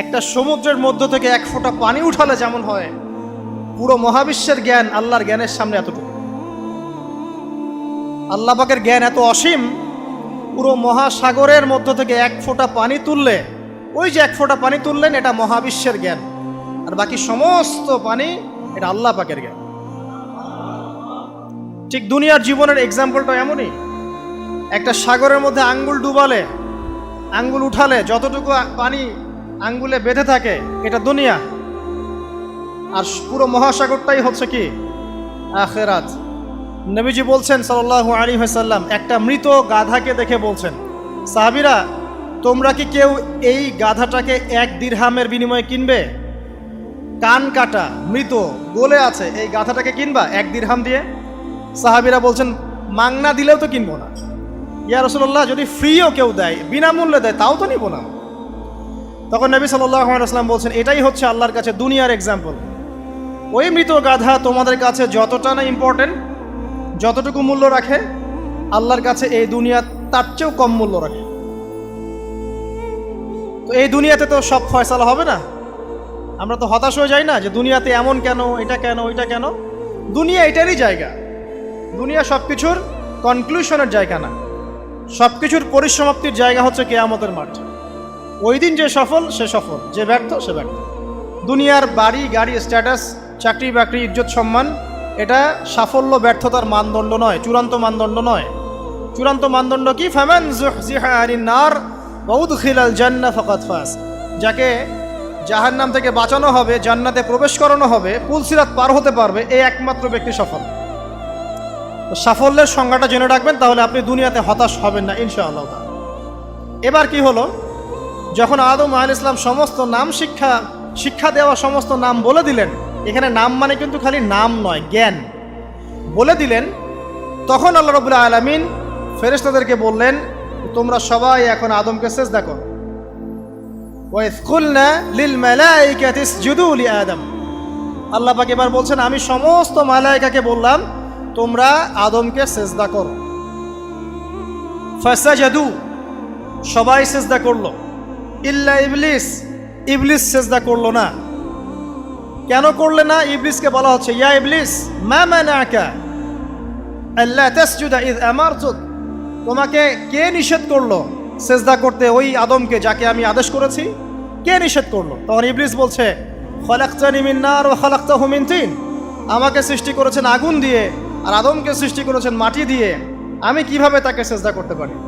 একটা সমুদ্রের মধ্য থেকে এক ফোঁটা পানি উঠালে যেমন হয়, পুরো মহাবিশ্বের জ্ঞান আল্লাহর জ্ঞানের সামনে এতটুকু। আল্লাহ পাকের জ্ঞান এত অসীম, পুরো মহাসাগরের মধ্য থেকে এক ফোঁটা পানি তুললে, ওই যে এক ফোঁটা পানি তুললেন, এটা মহাবিশ্বের জ্ঞান। আর বাকি সমস্ত পানি এটা আল্লাহ পাকের জ্ঞান। ঠিক দুনিয়ার জীবনের এক্সাম্পলটা এমনই। একটা সাগরের মধ্যে আঙ্গুল ডুবালে, আঙ্গুল উঠালে যতটুকু পানি আঙ্গুলে বেঁধে থাকে, এটা দুনিয়া। আর পুরো মহাসাগরটাই হচ্ছে কি? আখেরাত। নবীজি বলছেন সাল্লাল্লাহু আলী হাসাল্লাম একটা মৃত গাধাকে দেখে বলছেন, সাহাবিরা, তোমরা কি কেউ এই গাধাটাকে এক দিরহামের বিনিময়ে কিনবে? কান কাটা, মৃত গলে আছে, এই গাধাটাকে কিনবা এক দিরহাম দিয়ে? সাহাবিরা বলছেন, মাংনা দিলেও তো কিনবো না। ইয়া রসুল্লাহ যদি ফ্রিও কেউ দেয়, বিনামূল্যে দেয়, তাও তো নিব না। তখন নবী সাল্লাম বলছেন, এটাই হচ্ছে আল্লাহর কাছে দুনিয়ার এক্সাম্পল ওই মৃত গাধা তোমাদের কাছে যতটা না ইম্পর্টেন্ট যতটুকু মূল্য রাখে, আল্লাহর কাছে এই দুনিয়া তার চেয়েও কম মূল্য রাখে। তো এই দুনিয়াতে তো সব ফয়সালা হবে না। আমরা তো হতাশ হয়ে যাই না যে দুনিয়াতে এমন কেন, এটা কেন, ওইটা কেন? দুনিয়া এটারই জায়গা। দুনিয়া সব কিছুর কনক্লুশনের জায়গা না। সব কিছুর পরিসমাপ্তির জায়গা হচ্ছে কেয়ামতের মাঠ। ওই দিন যে সফল, সে সফল। যে ব্যর্থ, সে ব্যর্থ। দুনিয়ার বাড়ি, গাড়ি স্ট্যাটাস চাকরি, বাকরি, ইজ্জত, সম্মান, এটা সাফল্য, ব্যর্থতার মানদণ্ড নয়, চূড়ান্ত মানদণ্ড নয়। চূড়ান্ত মানদণ্ড কি? ফ্যামান নার বৌদ খিলাল জান্না ফকাত ফাস যাকে জাহান্নাম থেকে বাঁচানো হবে, জান্নাতে প্রবেশ করানো হবে পুলসিরাত পার হতে পারবে এই একমাত্র ব্যক্তি সফল। সাফল্যের সংজ্ঞাটা জেনে রাখবেন, তাহলে আপনি দুনিয়াতে হতাশ হবেন না, ইনশাআল্লাহ। এবার কি হলো? যখন আদম আল ইসলাম সমস্ত নাম শিক্ষা শিক্ষা দেওয়া সমস্ত নাম বলে দিলেন, এখানে নাম মানে কিন্তু খালি নাম নয়, জ্ঞান। বলে দিলেন, তখন আল্লাহ রবুল্লাহ আলমিন ফেরেশতাদেরকে বললেন, তোমরা সবাই এখন আদমকে শেষ দেখো আদম। আল্লাহ পাক এবার বলছেন, আমি সমস্ত মালাইকাকে বললাম, তোমরা আদমকে সেজদা করো। ফাসাজাদু, সবাই সেজদা করল। ইল্লা ইবলিস। ইবলিস সেজদা করল না। কেন করলে না? ইবলিসকে বলা হচ্ছে, ইয়া ইবলিস, মা মানাকা আল্লাহ তাসজুদা ইয আমারতুক। তোমাকে কে নিষেধ করল সেজদা করতে ওই আদমকে যাকে আমি আদেশ করেছি? কে নিষেধ করল? তখন ইবলিস বলছে, খলাক্তানি মিন নার ওয়া খলাক্তাহু মিন তিন। আমাকে সৃষ্টি করেছেন আগুন দিয়ে, আর আদমকে সৃষ্টি করেছেন মাটি দিয়ে। আমি কীভাবে তাকে সেজদা করতে পারি?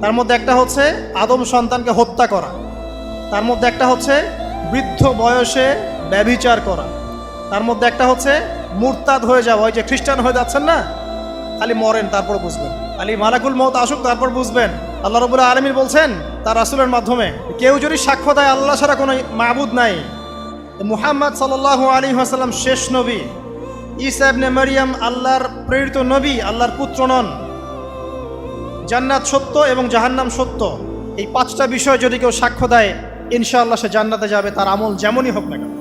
তার মধ্যে একটা হচ্ছে আদম সন্তানকে হত্যা করা। তার মধ্যে একটা হচ্ছে বৃদ্ধ বয়সে ব্যভিচার করা। তার মধ্যে একটা হচ্ছে মুরতাদ হয়ে যাওয়া। ওই যে খ্রিস্টান হয়ে যাচ্ছেন না? খালি মরেন, তারপর বুঝবেন। খালি মালাকুল মত আসুক, তারপর বুঝবেন। আল্লাহ রবুল্লাহ আলমী বলছেন তার রাসুলের মাধ্যমে, কেউ যদি সাক্ষ্য দেয় আল্লাহ ছাড়া কোনো মাহবুদ নাই। মুহাম্মদ সাল্লাহ আলী আসাল্লাম শেষ নবী। ইসাবনে মারিয়াম আল্লাহর প্রেরিত নবী, আল্লাহর পুত্র নন। জান্নাত সত্য এবং জাহান্নাম সত্য। এই পাঁচটা বিষয় যদি কেউ সাক্ষ্য দেয়, ইনশাআল্লাহ সে জান্নাতে যাবে, তার আমল যেমনই হোক না কেন।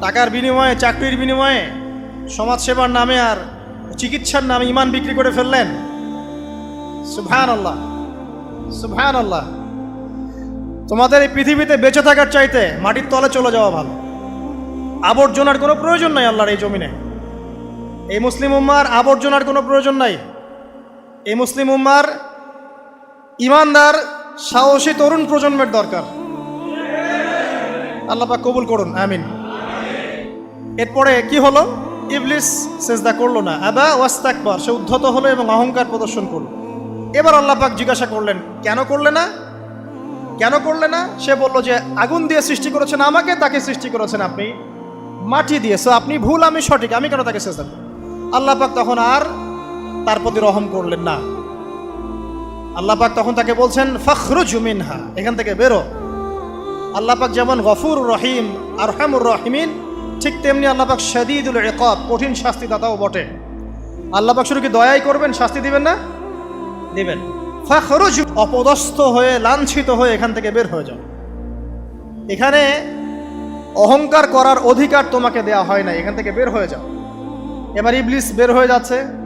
টাকার বিনিময়ে, চাকরির বিনিময়ে, সমাজসেবার নামে আর চিকিৎসার নামে ইমান বিক্রি করে ফেললেন। সুবহান আল্লাহ সুবহান আল্লাহ তোমাদের এই পৃথিবীতে বেঁচে থাকার চাইতে মাটির তলে চলে যাওয়া ভালো। আবর্জনার কোনো প্রয়োজন নাই আল্লাহর এই জমিনে। এই মুসলিম উম্মার আবর্জনার কোনো প্রয়োজন নাই। এই মুসলিম উম্মার ইমানদার, সাহসী তরুণ প্রজন্মের দরকার। আল্লাহ পাক কবুল করুন, আমিন। এরপরে কি হলো? ইবলিস সেজদা করল না। আবা ওয়াস্তাকবার, সে উদ্ধত হলো এবং অহংকার প্রদর্শন করল। এবার আল্লাহ পাক জিজ্ঞাসা করলেন, কেন করলে না? কেন করলে না? সে বলল যে, আগুন দিয়ে সৃষ্টি করেছেন আমাকে, তাকে সৃষ্টি করেছেন আপনি। মাটি দিয়ে সো আপনি ভুল, আমি সঠিক, আমি কেন তাকে সেজদা করব? আল্লাহ পাক তখন আর তার প্রতি রহম করলেন না। আল্লাহ পাক তখন তাকে বলছেন, ফখরুজ মিনহা এখান থেকে বেরো। আল্লাহ পাক যেমন গফুর রহিম আর রহমুর রহিমিন, ঠিক তেমনি আল্লাহ পাক শদীদুল ইকাব, কঠিন শাস্তি দাতাও বটে। আল্লাহ পাক শুধু কি দয়াই করবেন, শাস্তি দিবেন না? দিবেন। ফখরুজ অপদস্থ হয়ে, লাঞ্ছিত হয়ে এখান থেকে বের হয়ে যাও। এখানে অহংকার করার অধিকার তোমাকে দেয়া হয় না এখান থেকে বের হয়ে যাও। এবার ইবলিস বের হয়ে যাচ্ছে।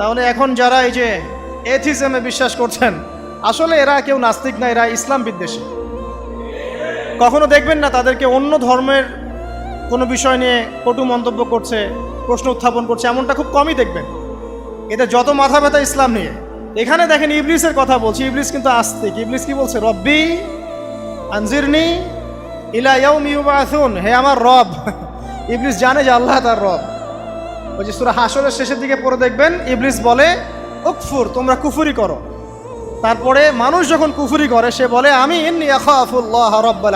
তাহলে এখন যারা এই যে এথিজমে বিশ্বাস করছেন, আসলে এরা কেউ নাস্তিক না, এরা ইসলাম বিদ্বেষী। কখনো দেখবেন না তাদেরকে অন্য ধর্মের কোনো বিষয় নিয়ে কটু মন্তব্য করছে, প্রশ্ন উত্থাপন করছে, এমনটা খুব কমই দেখবেন। এদের যত মাথা ব্যথা ইসলাম নিয়ে। এখানে দেখেন ইবলিসের কথা বলছি, ইবলিস কিন্তু আস্তিক। ইবলিস কি বলছে? রব্বি আনজিরনি ইলা ইউবাসুন। হে আমার রব। ইবলিস জানে যে আল্লাহ তার রব। ওই যে সূরা হাসরের শেষের দিকে পড়ে দেখবেন ইবলিস বলে উকফুর তোমরা কুফুরি করো। তারপরে মানুষ যখন কুফুরি করে সে বলে আমি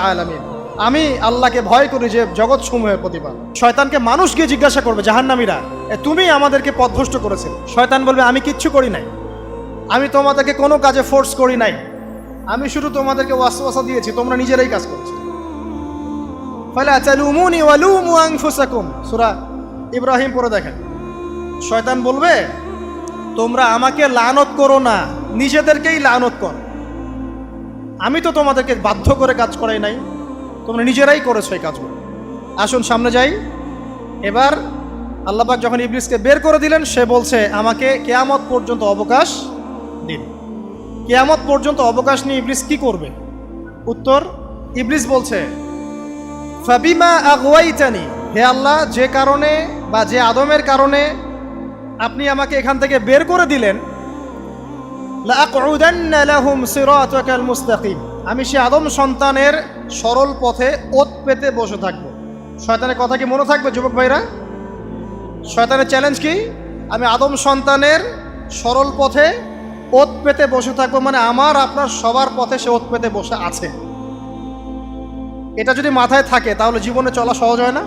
আলামিন। আমি আল্লাহকে ভয় করি যে জগৎ সমূহের প্রতিপাল শয়তানকে মানুষ গিয়ে জিজ্ঞাসা করবে জাহান্নামীরা "এ, তুমি আমাদেরকে পথভ্রষ্ট করেছিল? শয়তান বলবে আমি কিচ্ছু করি নাই। আমি তোমাদেরকে কোনো কাজে ফোর্স করি নাই। আমি শুধু তোমাদেরকে ওয়াসওয়াসা দিয়েছি তোমরা নিজেরাই কাজ করছ। ফালা তালুমুনি ওয়ালুমু আনফুসাকুম। সূরা ইব্রাহিম পরে দেখেন। শয়তান বলবে, তোমরা আমাকে লানত করো না, নিজেদেরকেই লানত কর। আমি তো তোমাদেরকে বাধ্য করে কাজ করাই নাই, তোমরা নিজেরাই করেছ এই কাজগুলো। আসুন সামনে যাই। এবার আল্লাহবাক যখন ইবলিসকে বের করে দিলেন, সে বলছে, আমাকে কেয়ামত পর্যন্ত অবকাশ দিন। কেয়ামত পর্যন্ত অবকাশ নিয়ে ইবলিস কি করবে? উত্তর, ইবলিস বলছে, ফাবিমা আগওয়াইতানি হে আল্লাহ, যে কারণে বা যে আদমের কারণে আপনি আমাকে এখান থেকে বের করে দিলেন আমি সে আদম সন্তানের সরল পথে ওত পেতে বসে থাকব। শয়তানের কথা কি মনে থাকবে, যুবক ভাইরা? শয়তানের চ্যালেঞ্জ কি? আমি আদম সন্তানের সরল পথে ওত পেতে বসে থাকব মানে আমার, আপনার সবার পথে সে ওত পেতে বসে আছে। এটা যদি মাথায় থাকে, তাহলে জীবনে চলা সহজ হয় না?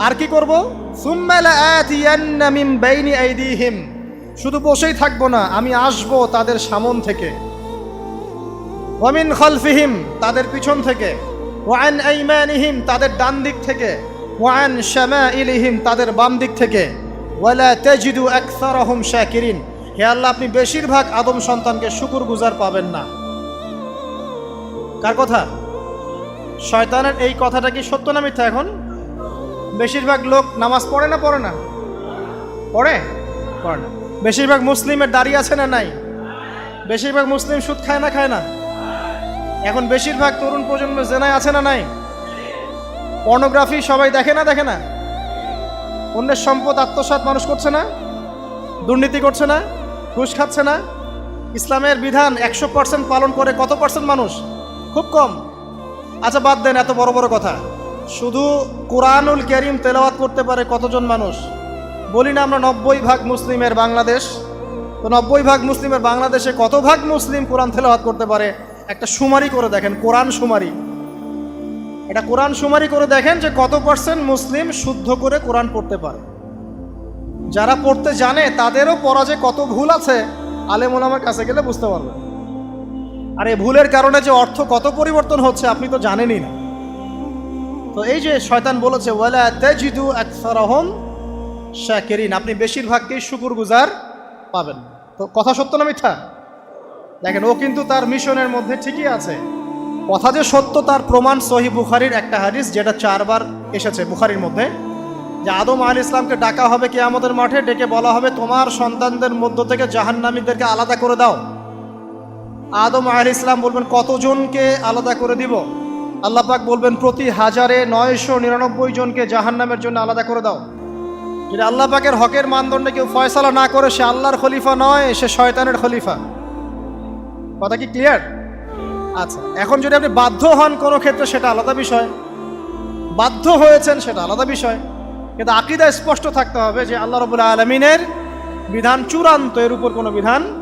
আর কি করব? আইদিহিম। শুধু বসেই থাকব না, আমি আসব তাদের সামন থেকে। ওয়ামিন খালফিহিম, তাদের পিছন থেকে। ওয়ান আইমানিহিম, তাদের ডান দিক থেকে। ওয়ান শামাইলিহিম, তাদের বাম দিক থেকে। ওয়ালা তাজিদু আকসারহুম শাকিরিন। হে আল্লাহ, আপনি বেশিরভাগ আদম সন্তানকে শুকুর গুজার পাবেন না। কার কথা? শয়তানের এই কথাটা কি সত্য না মিথ্যা এখন? বেশিরভাগ লোক নামাজ পড়ে না পড়ে না? পড়ে? পড়ে না। বেশিরভাগ মুসলিমের দাঁড়িয়ে আছে না নাই? বেশিরভাগ মুসলিম সুদ খায় না খায় না? এখন বেশিরভাগ তরুণ প্রজন্ম জেনায় আছে না নাই? পর্নোগ্রাফি সবাই দেখে না দেখে না? অন্যের সম্পদ আত্মসাৎ মানুষ করছে না? দুর্নীতি করছে না? ঘুষ খাচ্ছে না? ইসলামের বিধান একশো পার্সেন্ট পালন করে কত পার্সেন্ট মানুষ? খুব কম। আচ্ছা বাদ দেন এত বড় বড় কথা। শুধু কোরআনুল করিম তেলাওয়াত করতে পারে কতজন মানুষ? বলি না আমরা নব্বই ভাগ মুসলিমের বাংলাদেশ। তো নব্বই ভাগ মুসলিমের বাংলাদেশে কত ভাগ মুসলিম কোরআন তেলাওয়াত করতে পারে? একটা সুমারি করে দেখেন, কোরআন সুমারি। এটা কোরআন সুমারি করে দেখেন যে কত পার্সেন্ট মুসলিম শুদ্ধ করে কোরআন পড়তে পারে। যারা পড়তে জানে, তাদেরও পড়া যে কত ভুল আছে, আলেম ওলামার কাছে গেলে বুঝতে পারবে আর এই ভুলের কারণে যে অর্থ কত পরিবর্তন হচ্ছে আপনি তো জানেনই না। তো এই যে শয়তান বলেছে, ওয়ালা তাজিদু আকসারহুম শাকিরিন আপনি বেশিরভাগকেই শুকুর গুজার পাবেন। তো কথা সত্য না মিথ্যা? দেখেন, ও কিন্তু তার মিশনের মধ্যে ঠিকই আছে। কথা যে সত্য, তার প্রমাণ সহি বুখারির একটা হাদিস, যেটা চারবার এসেছে বুখারির মধ্যে, যে আদম আল ইসলামকে ডাকা হবে কে আমাদের মাঠে, ডেকে বলা হবে, তোমার সন্তানদের মধ্য থেকে জাহান্নামীদেরকে আলাদা করে দাও। আদম আল ইসলাম বলবেন, কতজনকে আলাদা করে দিব? আল্লাহ পাক বলবেন, প্রতি হাজারে নয়শো নিরানব্বই জনকে জাহান্নামের জন্য আলাদা করে দাও। যদি আল্লাহ পাকের হকের মানদণ্ডে কেউ ফয়সালা না করে, সে আল্লাহর খলিফা নয়, সে শয়তানের খলিফা। কথা কি ক্লিয়ার আচ্ছা এখন যদি আপনি বাধ্য হন কোনো ক্ষেত্রে, সেটা আলাদা বিষয়। বাধ্য হয়েছেন, সেটা আলাদা বিষয়। কিন্তু আকিদা স্পষ্ট থাকতে হবে যে আল্লাহ রবুল্লা আলমিনের বিধান চূড়ান্ত, এর উপর কোনো বিধান